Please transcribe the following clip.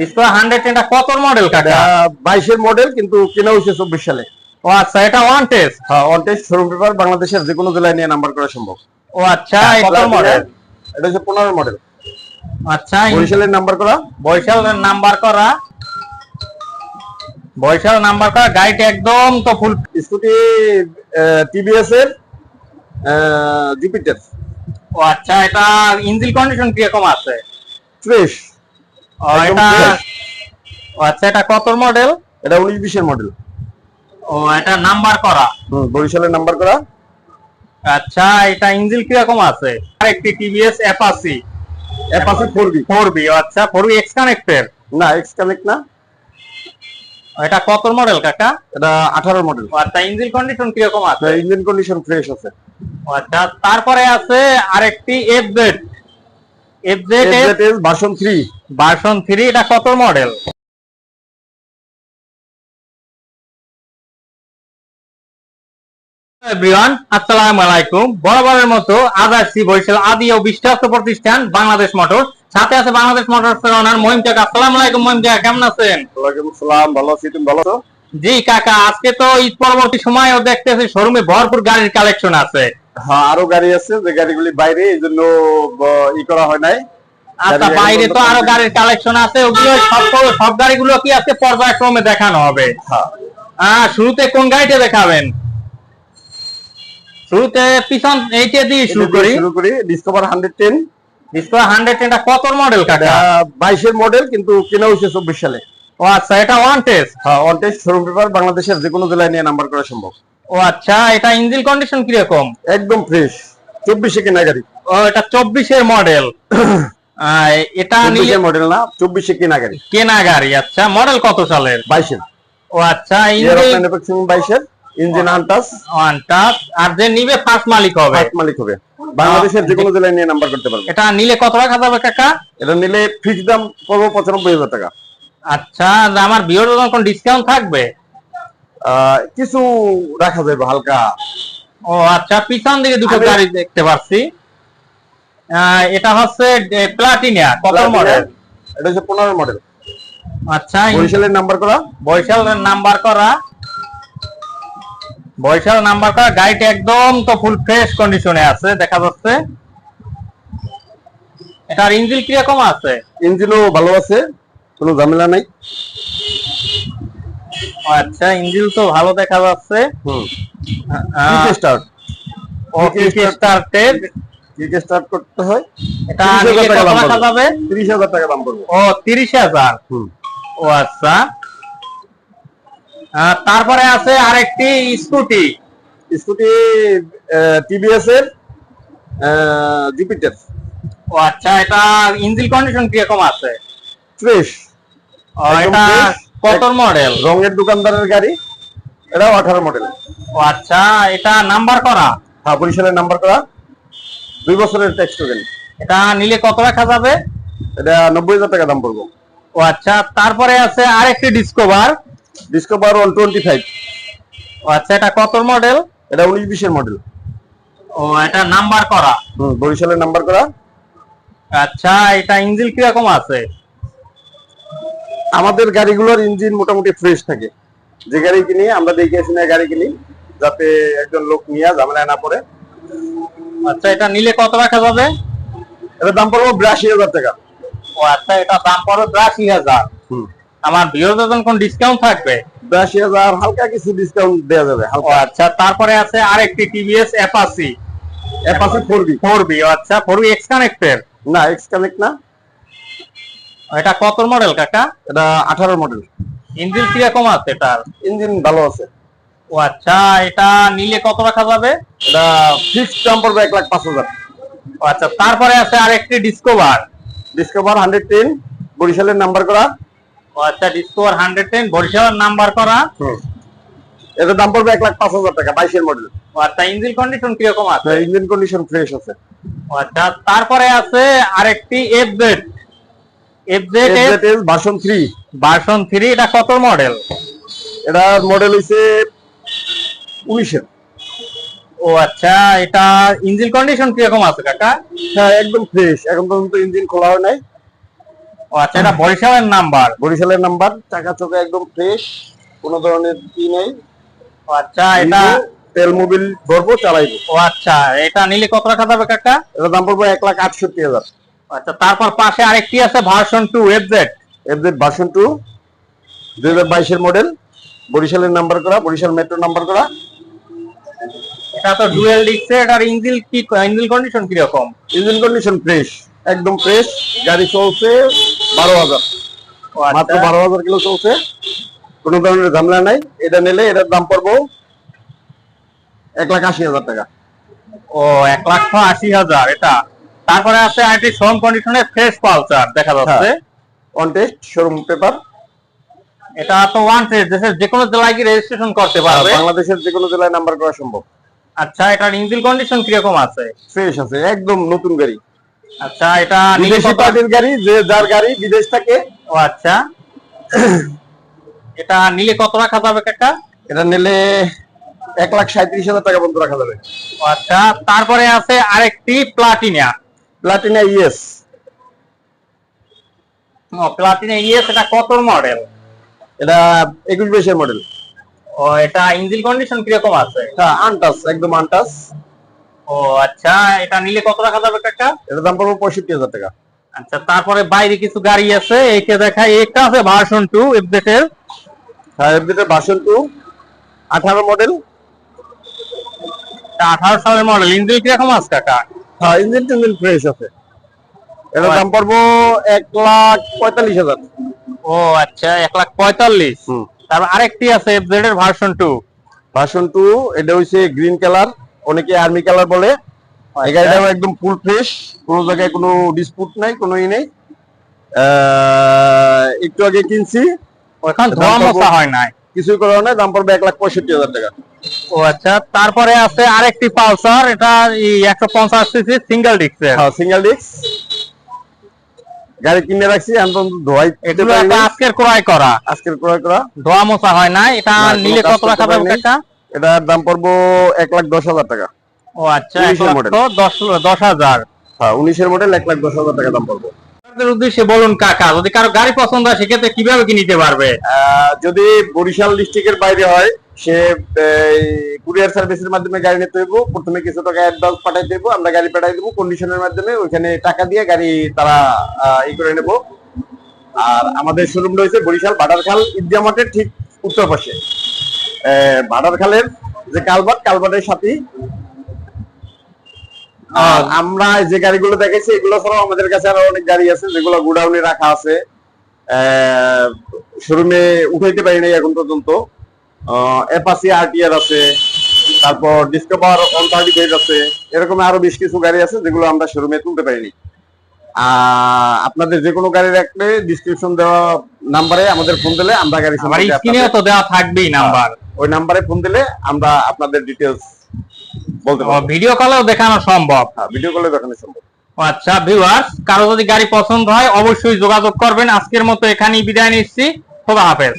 Discover hundred এটা কত model এটা বাইশের মডেল কিন্তু কেনা হয়েছে চব্বিশ সালে। ও আচ্ছা এটা ওয়ান টেস্ট হ্যাঁ অন টেস্ট শোরুম পেপার বাংলাদেশের যে কোনো জেলায় নিয়ে নাম্বার করা সম্ভব। ও আচ্ছা কত মডেল এটা হচ্ছে পনেরো মডেল আচ্ছা বরিশালের নাম্বার করা? বৈশাল নাম্বার করা? বৈশাল নাম্বার করা গাড়িটা একদম তো ফুল স্কুটি টিভিএস এর জুপিটার ও আচ্ছা এটা ইঞ্জিন কন্ডিশন কীরকম আছে? ফ্রেশ ও একদম এটা আচ্ছা এটা কত মডেল এটা মডেল ও এটা নাম্বার করা। হুম বরিশালের নাম্বার করা। আচ্ছা এটা ইঞ্জিন আছে? আর TVS Apache Apache four B four আচ্ছা এক্স কানেক্টেড না এক্স কানেক্ট না। এটা কত মডেল কাকা? এটা আঠারো মডেল আচ্ছা ইঞ্জিন কন্ডিশন কীরকম আছে? ইঞ্জিন কন্ডিশন ফ্রেশ আছে। আচ্ছা তারপরে আছে আরেকটি এফ ভার্সন ভার্সন এটা কত মডেল এভরিওয়ান আসসালামু আলাইকুম। বরাবরের মতো আজ বরিশাল আদি ও বিশ্বস্ত প্রতিষ্ঠান বাংলাদেশ মোটর সাথে আছে বাংলাদেশ মোটর ওনার মহিম কাকা। আসসালামু আলাইকুম মহিম কাকা কেমন আছেন? ওয়ালাইকুম সালাম ভালো আছি তুমি ভালো আছো? জি কাকা আজকে তো ঈদ পরবর্তী সময়ও দেখতেছি শোরুমে ভরপুর গাড়ির কালেকশন আছে। হ্যাঁ আরও গাড়ি আছে যে গাড়িগুলি বাইরে এই জন্য ই করা হয় নাই। আচ্ছা বাইরে তো আরও গাড়ির কালেকশন আছে ওগুলো সব সব গাড়িগুলো কি আজকে পর্যায়ক্রমে দেখানো হবে? হ্যাঁ। শুরুতে কোন গাড়িটা দেখাবেন? শুরুতে পিছন এইটা দিয়ে শুরু করি। শুরু করি Discover hundred ten Discover hundred এটা কত মডেল কাকা? বাইশের মডেল কিন্তু কেনা হয়েছে চব্বিশ সালে। ও আচ্ছা এটা ওয়ান টেস্ট হ্যাঁ অন টেস্ট শোরুম পেপার বাংলাদেশের যে কোনো জেলায় নিয়ে নাম্বার করা সম্ভব। ও আচ্ছা এটা ইঞ্জিন কন্ডিশন কীরকম? একদম ফ্রেশ চব্বিশে কেনা গাড়ি ও এটা চব্বিশের মডেল এটা নিলে মডেল না চব্বিশে কেনা গাড়ি কেনা গাড়ি আচ্ছা মডেল কত সালের? বাইশের। ও আচ্ছা ইঞ্জিন ম্যানুফ্যাকচারিং বাইশের ইঞ্জিন আনটাস টাচ আর যে নিবে ফার্স্ট মালিক হবে? ফার্স্ট মালিক হবে। বাংলাদেশের যে কোনো জেলায় নিয়ে নাম্বার করতে পারবে। এটা নিলে কত টাকা যাবে কাকা? এটা নিলে ফিক্স দাম পড়ব পঁচানব্বই হাজার টাকা। আচ্ছা আমার বিয়ের কোন ডিসকাউন্ট থাকবে? কিছু রাখা যাবে হালকা। ও আচ্ছা পিছন দিকে দুটো গাড়ি দেখতে পাচ্ছি এটা হচ্ছে প্লাটিনিয়া কত মডেল এটা হচ্ছে পনেরো মডেল আচ্ছা বরিশালের নাম্বার করা? বৈশাল নাম্বার করা। বৈশাল নাম্বার করা। গাড়িটা একদম তো ফুল ফ্রেশ কন্ডিশনে আছে দেখা যাচ্ছে। এটার ইঞ্জিন কীরকম আছে? ইঞ্জিনও ভালো আছে কোনো ঝামেলা নাই। আচ্ছা ইঞ্জিন তো ভালো দেখা যাচ্ছে। হুম। স্টার্ট কিক স্টার্ট করতে হয়? এটা 30,000 টাকা দাম পড়বে। যাবে? তিরিশ হাজার টাকা দাম পড়বে ও তিরিশ হাজার। হুম। ও আচ্ছা। তারপরে আছে আরেকটি স্কুটি। স্কুটি টিভিএস এর জুপিটার ও আচ্ছা এটা ইঞ্জিন কন্ডিশন কীরকম আছে? ফ্রেশ ও, এটা। কত মডেল রঙের দোকানদারের গাড়ি এটাও আঠারো মডেল ও আচ্ছা এটা নাম্বার করা? হ্যাঁ বরিশালের নাম্বার করা। দুই বছরের ট্যাক্স টোকেন এটা নিলে কত রাখা যাবে? এটা নব্বই হাজার টাকা দাম পড়ব। ও আচ্ছা তারপরে আছে আরেকটি Discover Discover one twenty five ও আচ্ছা এটা কত মডেল এটা উনিশ বিশের মডেল ও এটা নাম্বার করা। হুম বরিশালের নাম্বার করা। আচ্ছা এটা ইঞ্জিন কীরকম আছে? আমাদের গাড়িগুলোর ইঞ্জিন মোটামুটি ফ্রেশ থাকে। যে গাড়ি কিনি আমরা দেখে আসি না গাড়ি কিনি যাতে একজন লোক নিয়ে ঝামেলায় না পড়ে। আচ্ছা এটা নিলে কত রাখা যাবে? এটার দাম পড়ব বিরাশি হাজার টাকা। ও আচ্ছা এটা দাম পড়বে বিরাশি হাজার। আমার বিরোধী কোন ডিসকাউন্ট থাকবে? বিরাশি হাজার হালকা কিছু ডিসকাউন্ট দেওয়া যাবে ও আচ্ছা তারপরে আছে আরেকটি TVS Apache Apache four B four B আচ্ছা ফোর বি এক্স কানেক্টেড না এক্স কানেক্ট না। এটা কত মডেল কাকা? এটা আঠারো মডেল ইঞ্জিন কীরকম আছে এটার? ইঞ্জিন ভালো আছে। ও আচ্ছা এটা নিলে কত রাখা যাবে? এটা ফিক্সড দাম পড়বে এক লাখ পাঁচ হাজার। ও আচ্ছা তারপরে আছে আরেকটি ডিসকভার ডিসকভার হান্ড্রেড টেন বরিশালের নাম্বার করা। ও আচ্ছা Discover hundred ten Barishal number করা। এটার দাম পড়বে এক লাখ পাঁচ হাজার টাকা বাইশের মডেল ও আচ্ছা ইঞ্জিন কন্ডিশন কীরকম আছে? ইঞ্জিন কন্ডিশন ফ্রেশ আছে। ও আচ্ছা তারপরে আছে আরেকটি F Z F Z version three version three এটা কত মডেল এটার মডেল হইছে উনিশের। ও আচ্ছা এটা ইঞ্জিন কন্ডিশন কীরকম আছে কাকা? হ্যাঁ একদম ফ্রেশ এখন পর্যন্ত ইঞ্জিন খোলা হয় নাই। ও আচ্ছা এটা বরিশালের নাম্বার বরিশালের নাম্বার চাকা চোখা একদম ফ্রেশ কোনো ধরনের কি নেই। ও আচ্ছা এটা তেল মোবিল ভরবো চালাইবো ও আচ্ছা এটা নিলে কত রাখা যাবে কাকা? এটা দাম পড়ব এক লাখ আটষট্টি হাজার। আচ্ছা তারপর পাশে আরেকটি আছে version two FZ FZ version two দুই হাজার বাইশের মডেল বরিশালের নাম্বার করা বরিশাল মেট্রো নাম্বার করা। এটা তো ডুয়েল ডিক্সে এটার ইঞ্জিন কি ইঞ্জিন কন্ডিশন কি রকম ইঞ্জিন কন্ডিশন ফ্রেশ একদম ফ্রেশ গাড়ি চলছে বারো হাজার। ও মাত্র আচ্ছা বারো হাজার কিলো চলছে কোনো ধরনের ঝামেলা নাই। এটা নিলে এটার দাম পড়ব এক লাখ আশি হাজার টাকা। ও এক লাখ আশি হাজার এটা? তারপরে আছে আরেকটি সোম কন্ডিশনের ফ্রেশ পালসার দেখা যাচ্ছে। অন টেস্ট শোরুম পেপার এটা তো ওয়ান ট্রেড দেশের যে কোনো জেলায় কি রেজিস্ট্রেশন করতে পারবে। বাংলাদেশের যে কোনো জেলায় নাম্বার করা সম্ভব। আচ্ছা এটার ইঞ্জিন কন্ডিশন কীরকম আছে? ফ্রেশ আছে একদম নতুন গাড়ি। আচ্ছা এটা বিদেশি পার্টির গাড়ি যে যার গাড়ি বিদেশ থাকে। ও আচ্ছা। এটা নিলে কত রাখা যাবে কাকা? এটা নিলে এক লাখ সাঁত্রিশ হাজার টাকা পর্যন্ত রাখা যাবে। আচ্ছা তারপরে আছে আরেকটি প্লাটিনা প্লাটিনা ইএস ও প্লাটিনা ইএস এটা কত মডেল এটা একুশ বাইশের মডেল ও এটা ইঞ্জিন কন্ডিশন কীরকম আছে? হ্যাঁ আনটাস একদম আনটাস। ও আচ্ছা এটা নিলে কত রাখা যাবে কাকা এটার দাম পড়বে পঁয়ষট্টি হাজার টাকা। আচ্ছা তারপরে বাইরে কিছু গাড়ি আছে একে দেখা একটা আছে ভার্সন টু এফজেটের হ্যাঁ এফডিতে ভার্সন টু আঠারো মডেল আঠারো সালের মডেল ইঞ্জিন কীরকম আছে কাকা? হ্যাঁ ইঞ্জিন টিঞ্জিন ফ্রেশ আছে। এটার দাম পড়ব এক লাখ পঁয়তাল্লিশ হাজার। ও আচ্ছা এক লাখ পঁয়তাল্লিশ। তারপর আরেকটি আছে এফজেড এর ভার্সন টু ভার্সন টু এটা হচ্ছে গ্রিন কালার অনেকে আর্মি কালার বলে। এই গাড়িটাও একদম ফুল ফ্রেশ কোনো জায়গায় কোনো ডিসপুট নাই কোনো ই নেই। একটু আগে কিনছি। ওখান ধোয়া মশা হয় নাই। কিছুই করা নাই দাম পড়বে এক লাখ পঁয়ষট্টি হাজার টাকা। ও আচ্ছা তারপরে আছে আরেকটি পালসার এটা একশো পঞ্চাশ সিসি সিঙ্গেল ডিস্কের হ্যাঁ সিঙ্গেল ডিস্ক গাড়ি কিনে রাখছি এখন ধোয়াই এগুলো আজকের ক্রয় করা। আজকের ক্রয় করা। ধোয়া মশা হয় না এটা নিলে কত করতে রাখা যাবে এটার দাম পড়ব এক লাখ দশ হাজার টাকা। ও আচ্ছা। দশ দশ হাজার। হ্যাঁ উনিশের মডেল এক লাখ দশ হাজার টাকা দাম পড়ব। উদ্দেশ্যে বলুন কাকা যদি কারও গাড়ি পছন্দ হয় সেক্ষেত্রে কীভাবে পারবে? যদি বরিশাল ডিস্ট্রিক্টের বাইরে হয় সে কুরিয়ার সার্ভিসের মাধ্যমে গাড়ি নিতে হইব। প্রথমে কিছু টাকা অ্যাডভান্স পাঠাই দেবো আমরা গাড়ি পাঠাই দেবো কন্ডিশনের মাধ্যমে ওইখানে টাকা দিয়ে গাড়ি তারা ই করে নেব। আর আমাদের শোরুম রয়েছে বরিশাল ঈদগা মাঠের ঠিক উত্তর পাশে। আহ, বাটারখালের যে কালভার্ট কালভার্টের সাথেই আমরা যে গাড়িগুলো দেখেছি এগুলো ছাড়াও আমাদের কাছে আরও অনেক গাড়ি আছে যেগুলো গোডাউনে রাখা আছে। শোরুমে উঠাইতে পারি নাই এখন পর্যন্ত। এপাসি আরটিআর আছে তারপর ডিসকভার ওয়ান থার্টি ফাইভ আছে এরকম আরও বেশ কিছু গাড়ি আছে যেগুলো আমরা শোরুমে তুলতে পারিনি। আপনাদের যে কোনো গাড়ি রাখলে ডিসক্রিপশন দেওয়া নাম্বারে আমাদের ফোন দিলে আমরা গাড়ি তো দেওয়া থাকবেই নাম্বার ওই নাম্বারে ফোন দিলে আমরা আপনাদের ডিটেলস বলতে ভিডিও কলেও দেখানো সম্ভব। ভিডিও কলে দেখানো সম্ভব। আচ্ছা ভিউয়ার্স কারও যদি গাড়ি পছন্দ হয় অবশ্যই যোগাযোগ করবেন। আজকের মতো এখানেই বিদায় নিচ্ছি। খোদা হাফেজ।